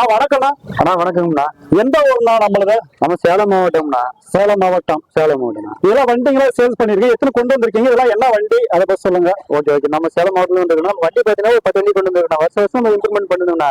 அண்ணா வணக்கம்ண்ணா. அண்ணா வணக்கம்ண்ணா. எந்த ஊர்ண்ணா நம்மளது? நம்ம சேலம் மாவட்டம்ண்ணா. சேலம் மாவட்டம். சேலம் மாவட்டம்ண்ணா. இதெல்லாம் வண்டிங்களா சேல்ஸ் பண்ணிருக்கீங்க? எத்தனை கொண்டு வந்திருக்கீங்க? இதெல்லாம் என்ன வண்டி? அதை பத்தி சொல்லுங்க. Okay okay. நம்ம சேலம் மாவட்டத்தில் வந்துருக்கோம் வண்டி பார்த்தீங்கன்னா ஒரு பத்து வண்டி கொண்டு வந்துருக்கோம் வருஷம் வருஷம் நம்ம இம்ப்ரூவ்மெண்ட் பண்ணுங்கண்ணா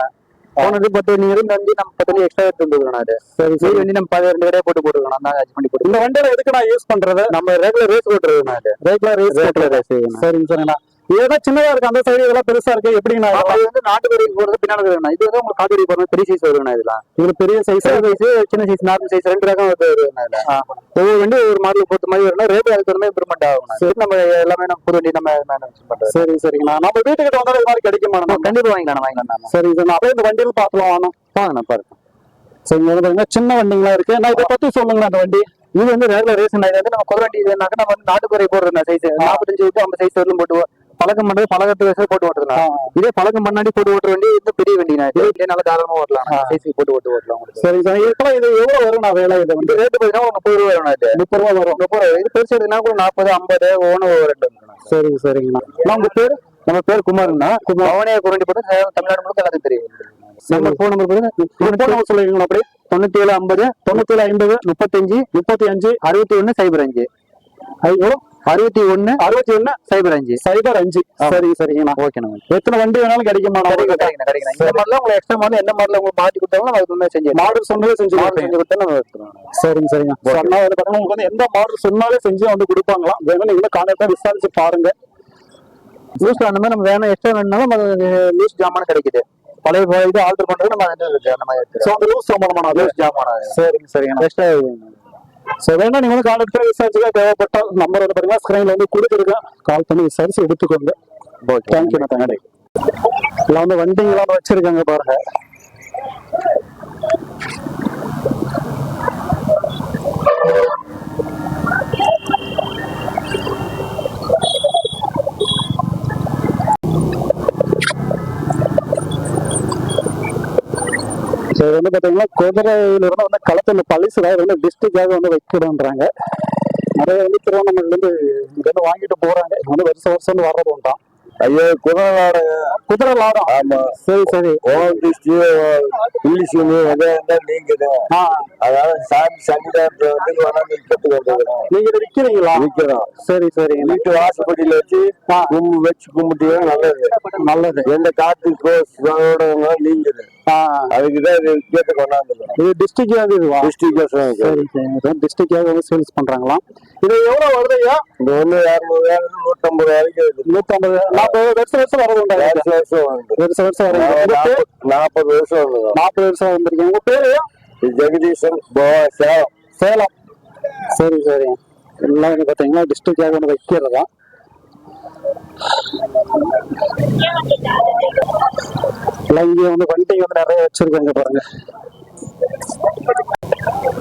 போனது பத்து வண்டி இருந்து வண்டி நம்ம பத்து வண்டி எக்ஸ்ட்ரா எடுத்து வந்துருக்கோம் அது. சரி சரி. வண்டி நம்ம பதினெண்டு கடையே போட்டு போட்டுருக்கோம் அந்த அட்ஜஸ்ட் பண்ணி போட்டு இந்த வண்டியில எதுக்கு நான் யூஸ் பண்றது? நம்ம ரெகுலர் ரேஸ் ஓட்டுறதுண்ணா அது. ரெகுலர் ரேஸ் ரேஸ் சரிங்க சரிங்கண்ணா. இதெல்லாம் சின்னதா இருக்கு. அந்த சைடு இதெல்லாம் பெருசா இருக்கு. எப்படிங்கண்ணா? அது வந்து நாட்டு வரைக்கும் போறது பின்னாடி இருக்குண்ணா இது வந்து உங்களுக்கு காட்டு போறது பெரிய சைஸ் வருங்கண்ணா இதெல்லாம் இதுல பெரிய சைஸ் சின்ன சைஸ் சின்ன சைஸ் நார்மல் சைஸ் ரெண்டு ரகம் வருங்கண்ணா இதுல. ஒவ்வொரு வண்டி ஒவ்வொரு மாடல் பொறுத்த மாதிரி வரும்னா ரேட் அதுக்கு வந்து இம்ப்ரூவ்மெண்ட் ஆகும் சரி. நம்ம எல்லாமே நம்ம புது வண்டி நம்ம மேனேஜ் பண்றது. சரி சரிங்கண்ணா. நம்ம வீட்டுக்கிட்ட வந்தாலும் இது மாதிரி கிடைக்குமா நம்ம? கண்டிப்பா வாங்கிக்கலாம் வாங்கிக்கலாம் சரி இது அப்படியே இந்த வண்டியில் பார்க்கலாம் வாங்க வாங்கண்ணா பாருங்க. சரி இது பாத்தீங்கன்னா சின்ன வண்டிங்களா இருக்கு. நான் இதை பத்தி சொல்லுங்கண்ணா அந்த வண்டி. இது வந்து ரெகுலர் ரேஸ் இது வந்து நம்ம குதிரை வண்டி இதுனாக்க நம்ம வந்து நாட்டுக்குறை போடுற சைஸ் நாற்பத்தஞ்சு ஐம்பது சைஸ் வரலும் போட்டு பழக்கம் பண்ணது பழக்கத்து வயசுல போட்டு ஓட்டுறதுனா இதே பழக்கம் பண்ணாடி போட்டு ஓட்டுற வண்டி இது பெரிய வண்டினா இது நல்ல தாராளமா ஓட்டலாம். சைஸ் போட்டு ஓட்டு ஓட்டலாம் சரி சரி. இதுக்கெல்லாம் இது எவ்வளவு வரும் நான் வேலை இது வந்து? இந்த ரேட்டு பார்த்தீங்கன்னா ஒரு முப்பது ரூபா வரும் இது. முப்பது ரூபா வரும். முப்பது ரூபா. இது பெருசு கூட நாற்பது ஐம்பது ஒவ்வொன்று ரெண்டு வந்துரும். சரி சரிங்கண்ணா. உங்க பேர்? நம்ம பேர் குமாருங்கண்ணா பவனியா குரண்டி போட்டு தமிழ்நாடு முழுக்க எல்லாத்தையும் தெரியும். நம்ம ஃபோன் நம்பர் ஃபோன் நம்பர் சொல்லுவீங்களா அப்படியே தொண்ணூத்தி ஏழு ஐம்பது தொண்ணூத்தி ஏழு ஐம்பது முப்பத்தஞ்சு முப்பத்தி அஞ்சு அறுபத்தி ஒண்ணு சைபர் அஞ்சு. ஐயோ அறுபத்தி ஒண்ணு அறுபத்தி ஒண்ணு சைபர் அஞ்சு. சைபர் அஞ்சு. சரி சரிங்கண்ணா ஓகேண்ணா எத்தனை வண்டி வேணாலும் கிடைக்குமா இந்த மாதிரிலாம் உங்களுக்கு எக்ஸ்ட்ரா மாதிரி என்ன மாதிரில உங்களுக்கு மாட்டி கொடுத்தாலும் அதுக்கு முன்னாடி செஞ்சு மாடல் சொன்னதே செஞ்சு மாடல் செஞ்சு கொடுத்தா நம்ம சரிங்க சரிங்க. சொன்னா வந்து பாத்தீங்கன்னா உங்களுக்கு வந்து எந்த மாடல் சொன்னாலே செஞ்சு வந்து கொடுப்பாங்களாம் வேணும் நீங்களும் கான்டாக்டா விசாரிச்சு பாருங்க. லூஸ் அந்த மாதிரி நம்ம வேணும் எக்ஸ்ட்ரா வேணும்னாலும் அது லூஸ் ஜாமான கிடைக்குது. பழைய இது ஆல்டர் பண்றது நம்ம அந்த லூஸ் அது? லூஸ் ஜாமான சரிங்க சரிங்க. எக்ஸ்ட்ரா ஸோ வேணா நீங்க வந்து கான்டாக்டா விசாரிச்சுக்க தேவைப்பட்ட நம்பர் வந்து பாத்தீங்கன்னா ஸ்கிரீன்ல வந்து கொடுத்துருக்கேன் கால் பண்ணி விசாரிச்சு எடுத்துக்கோங்க. ஓகே தேங்க்யூ எல்லாம் வந்து வண்டிங்களாம் வச்சிருக்காங்க பாருங்க. ஸோ இது வந்து பார்த்தீங்கன்னா குதிரையில இருந்து வந்து களத்தில் பழிசுதான் இது வந்து டிஸ்ட்ரிக்டாக வந்து வைக்கணுன்றாங்க நிறைய வந்து திருவண்ணாமலையிலேருந்து இங்கேருந்து வாங்கிட்டு போறாங்க. இது வந்து வருஷம் வருஷம் வந்து வர்றது உண்டாம் ஐயோ குதிரை குதிரை லாடம் ஆமா. சரி சரி. ஓடிச்சு இங்கிலீஷ் நீங்குது. ஆ. அதாவது சாமி சன்னிதானத்தை வந்து கொண்டாந்து விற்கிறதுக்கு வந்துக்கிறோம் நீங்க விற்கிறீங்களா விற்கிறோம் சரி சரி. வீட்டு வாசப்படியில வச்சு கும்பு வச்சு கும்பிட்டீங்கன்னா நல்லது. நல்லது. எந்த காத்து நீங்குது. ஆ அதுக்குதான் இது விற்கிறதுக்கு கொண்டாந்துக்கிறோம் இது டிஸ்ட்ரிக்டாக இதுவா டிஸ்ட்ரிக்ட் சரி சரி. டிஸ்ட்ரிக்டாக வந்து சேல்ஸ் பண்றாங்களாம் இது எவ்வளவு வருது ஐயா? இந்த ஒண்ணு இரநூறுவாயிரம் நூற்றம்பது வரைக்கும் நூத்தம்பது நாற்பது வருஷம் வருஷம் வரது உண்டா வருஷம் வருஷம் வருஷம் வருது. நாற்பது வருஷம் வருது. நாற்பது வருஷம் வந்திருக்கீங்க. உங்க பேரு ஜெகதீசன் சேலம். சேலம். சரி சரி. எல்லாம் பார்த்தீங்கன்னா டிஸ்ட்ரிக்டாக வந்து வைக்கிறதா? இங்கே வந்து வண்டிங்க வந்து நிறைய வச்சிருக்காங்க பாருங்க.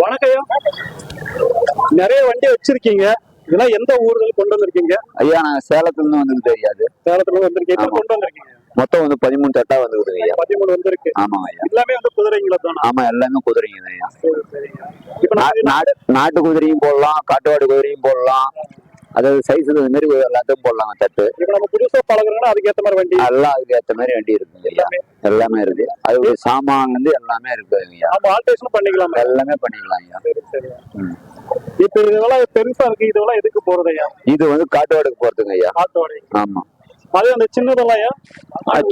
வணக்கம். நிறைய வண்டி வச்சிருக்கீங்க. இதெல்லாம் எந்த ஊர்கள் கொண்டு வந்திருக்கீங்க? ஐயா நாங்க சேலத்துல இருந்து வந்து தெரியாது சேலத்துல இருந்து வந்திருக்கீங்க ஆமா. கொண்டு வந்திருக்கீங்க? மொத்தம் வந்து பதிமூணு தட்டா வந்துருக்குது ஐயா. பதிமூணு வந்திருக்கு. ஆமாங்க ஐயா. எல்லாமே வந்து குதிரைங்களா தானா? ஆமா எல்லாமே குதிரைங்க ஐயா. நான் நாட்டு குதிரையும் போடலாம் காட்டுவாடு குதிரையும் போடலாம். அதாவது சைஸ் இது மாதிரி எல்லாத்தையும் போடலாங்க தட்டு. இப்ப நம்ம புதுசா பழகுறோம்னா அதுக்கு ஏத்த மாதிரி வண்டி எல்லாம் அதுக்கு ஏத்த மாதிரி வண்டி இருக்குங்க ஐயா எல்லாமே. இருக்கு. அது சாமான்ல இருந்து எல்லாமே இருக்கு ஐயா நம்ம ஆல்டேஷன் பண்ணிக்கலாமா. எல்லாமே பண்ணிக்கலாம் ஐயா. இப்ப இதெல்லாம் பெருசா இருக்கு இதெல்லாம் எதுக்கு போறது ஐயா? இது வந்து காட்டுவாடுக்கு போறதுங்க ஐயா. ஆட்டோடை ஆமா. அதே அந்த சின்னதெல்லாம் ஐயா?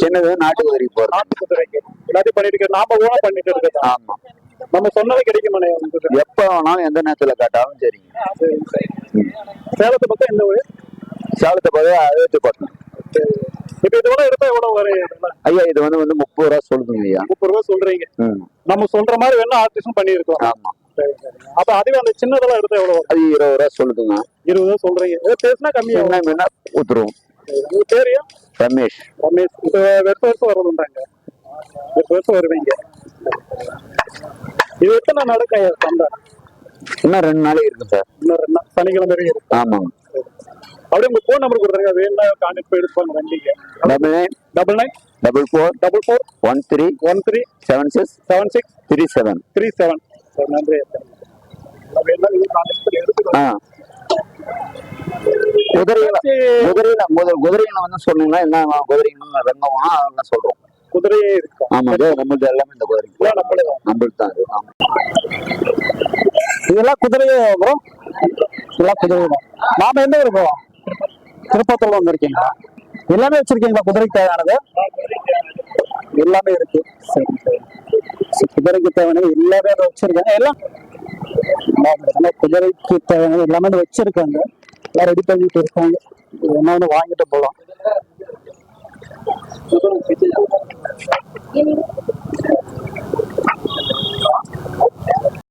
சின்னது நாட்டு குதிரைக்கு போறது. நாட்டு குதிரைக்கு எல்லாத்தையும் பண்ணிட்டு நாம ஓனா பண்ணிட்டு இருக்கோம் ஆமா. நம்ம சொன்னது கிடைக்குமாண்ணே எப்ப வேணாலும் எந்த நேரத்துல கேட்டாலும் சரிங்க சரி சரி. சேலத்தை பத்தி எந்த ஊரு? சேலத்தை பார்த்து அறுபத்தி சரி. இப்ப எடுத்தா எவ்வளவு வரும்? இதெல்லாம்? ஐயா இது வந்து வந்து முப்பது ரூபா சொல்லுதுங்க ஐயா. முப்பது ரூபா சொல்றீங்க. நம்ம சொல்ற மாதிரி வேணா ஆர்டிஸ்டும் பண்ணிருக்கோம் ஆமா. அப்ப அதுவே அந்த சின்னதெல்லாம் எடுத்தா எவ்வளவு அது இருபது ரூபா சொல்லுதுங்க. இருபது ரூபா சொல்றீங்க. பேசினா கம்மியாகும் என்ன ஊத்துருவோம் உங்க ரமேஷ். ரமேஷ். இப்ப வருஷம் வருஷம் வரதுண்டாங்க வருஷம் வருஷம் வருவீங்க. இது எத்தனை நடக்கும் ஐயா சந்தை இன்னும் ரெண்டு நாளைக்கு இருக்கு சார். இன்னும் ரெண்டு நாள் சனிக்கிழமை வரைக்கும் இருக்கு. ஆமாங்க அப்படியே உங்க ஃபோன் நம்பர் கொடுத்துருங்க. வேணா கான்டாக்ட் போய் எடுப்பாங்க வண்டிக்கு. Double nine double nine double four double four one three one three seven six seven six three seven three seven sir நன்றி. வேணா நீங்க கான்டாக்ட் பண்ணி எடுத்துக்கோங்க. ஆ. குதிரையில முதல் குதிரைகளை வந்து சொன்னீங்கன்னா என்ன குதிரைங்க ரங்கம்னா அதெல்லாம் சொல்றோம். குதிரையே இருக்கா. ஆமா இதோ நம்மள்ட்ட எல்லாமே இந்த நம்மளே நம்மள்ட்ட தான். இதெல்லாம் குதிரையே ப்ரோ இதெல்லாம் குதிரை தான். நாம எந்த ஊர் போவோம்? திருப்பத்தூர்ல வந்திருக்கீங்களா? எல்லாமே வச்சிருக்கீங்களா? குதிரைக்கு தேவையானது? எல்லாமே இருக்கு. சரி சரி. குதிரைக்கு தேவையானது எல்லாமே அதை வச்சிருக்காங்க எல்லாம் குதிரைக்கு தேவையானது எல்லாமே வச்சிருக்காங்க. எல்லாம் ரெடி பண்ணிட்டு இருக்காங்க. என்ன ஒன்று வாங்கிட்டு போகலாம் সুতরাং সেটি